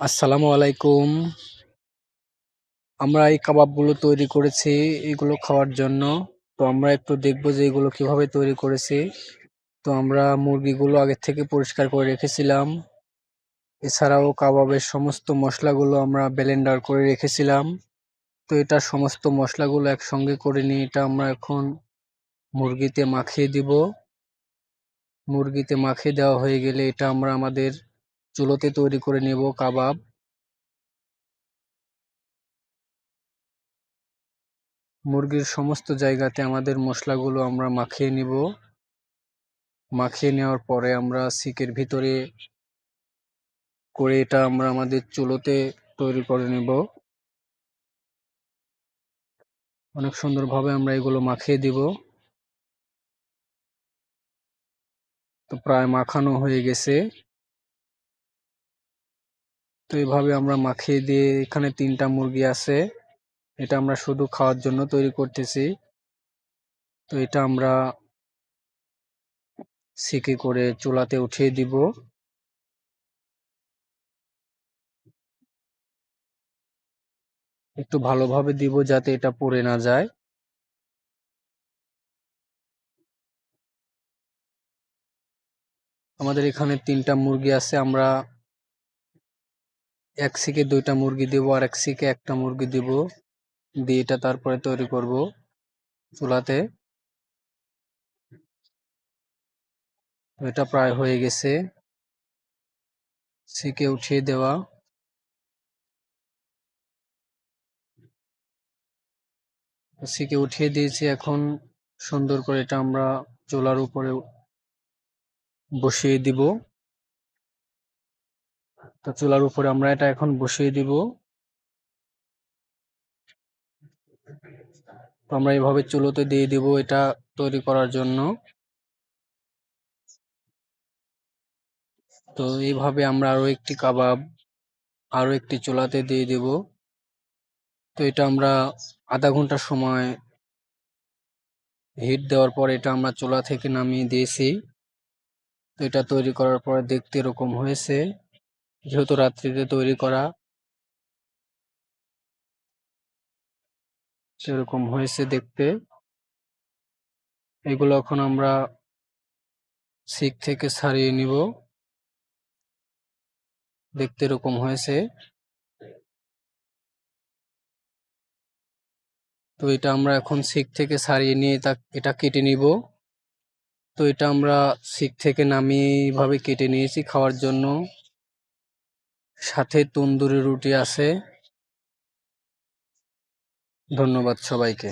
আসসালামু আলাইকুম। আমরা এই কাবাবগুলো তৈরি করেছি, এগুলো খাওয়ার জন্য। তো আমরা একটু দেখব যে এগুলো কীভাবে তৈরি করেছি। তো আমরা মুরগিগুলো আগের থেকে পরিষ্কার করে রেখেছিলাম। এছাড়াও কাবাবের সমস্ত মশলাগুলো আমরা ব্লেন্ডার করে রেখেছিলাম। তো এটা সমস্ত মশলাগুলো একসঙ্গে করে নিয়ে এটা আমরা এখন মুরগিতে মাখিয়ে দিব। মুরগিতে মাখিয়ে দেওয়া হয়ে গেলে এটা আমরা আমাদের চুলোতে তৈরি করে নেব কাবাব। মুরগির সমস্ত জায়গাতে আমাদের মশলাগুলো আমরা মাখিয়ে নিব। মাখিয়ে নেওয়ার পরে আমরা সিকের ভিতরে করে এটা আমরা আমাদের চুলোতে তৈরি করে নেব। অনেক সুন্দরভাবে আমরা এগুলো মাখিয়ে দিব। তো প্রায় মাখানো হয়ে গেছে। তো এইভাবে আমরা মাখিয়ে দিয়ে এখানে তিনটা মুরগি আছে। এটা আমরা শুধু খাওয়ার জন্য তৈরি করতেছি। তো এটা আমরা সিকে করে চুলাতে উঠিয়ে দিব। একটু ভালোভাবে দিব যাতে এটা পড়ে না যায়। আমাদের এখানে তিনটা মুরগি আছে, আমরা এক সিকে দুইটা মুরগি দিব আর এক সিকে একটা মুরগি দিব, দিয়ে এটা তারপরে তৈরি করব চুলাতে। এটা প্রায় হয়ে গেছে। সিকে উঠিয়ে দেওয়া। সিকে উঠিয়ে দিয়েছি এখন সুন্দর করে এটা আমরা চুলার উপরে বসিয়ে দিব। তো চুলার উপরে আমরা এটা এখন বসিয়ে দিব। তো আমরা এইভাবে চুলোতে দিয়ে দিব এটা তৈরি করার জন্য। তো এইভাবে আমরা আরও একটি কাবাব আরও একটি চুলাতে দিয়ে দিব। তো এটা আমরা আধা ঘণ্টা সময় হিট দেওয়ার পর এটা আমরা চুলা থেকে নামিয়ে দিয়েছি। তো এটা তৈরি করার পরে দেখতে এরকম হয়েছে। যেহেতু রাত্রিতে তৈরি করা সেরকম হয়েছে দেখতে। এগুলো এখন আমরা শিক থেকে ছাড়িয়ে নিব। দেখতে এরকম হয়েছে। তো এটা আমরা এখন শিক থেকে ছাড়িয়ে নিয়ে তা, এটা কেটে নিব। তো এটা আমরা শিক থেকে নামিয়ে এইভাবে কেটে নিয়েছি খাওয়ার জন্য। সাথে তন্দুরি রুটি আছে। ধন্যবাদ সবাইকে।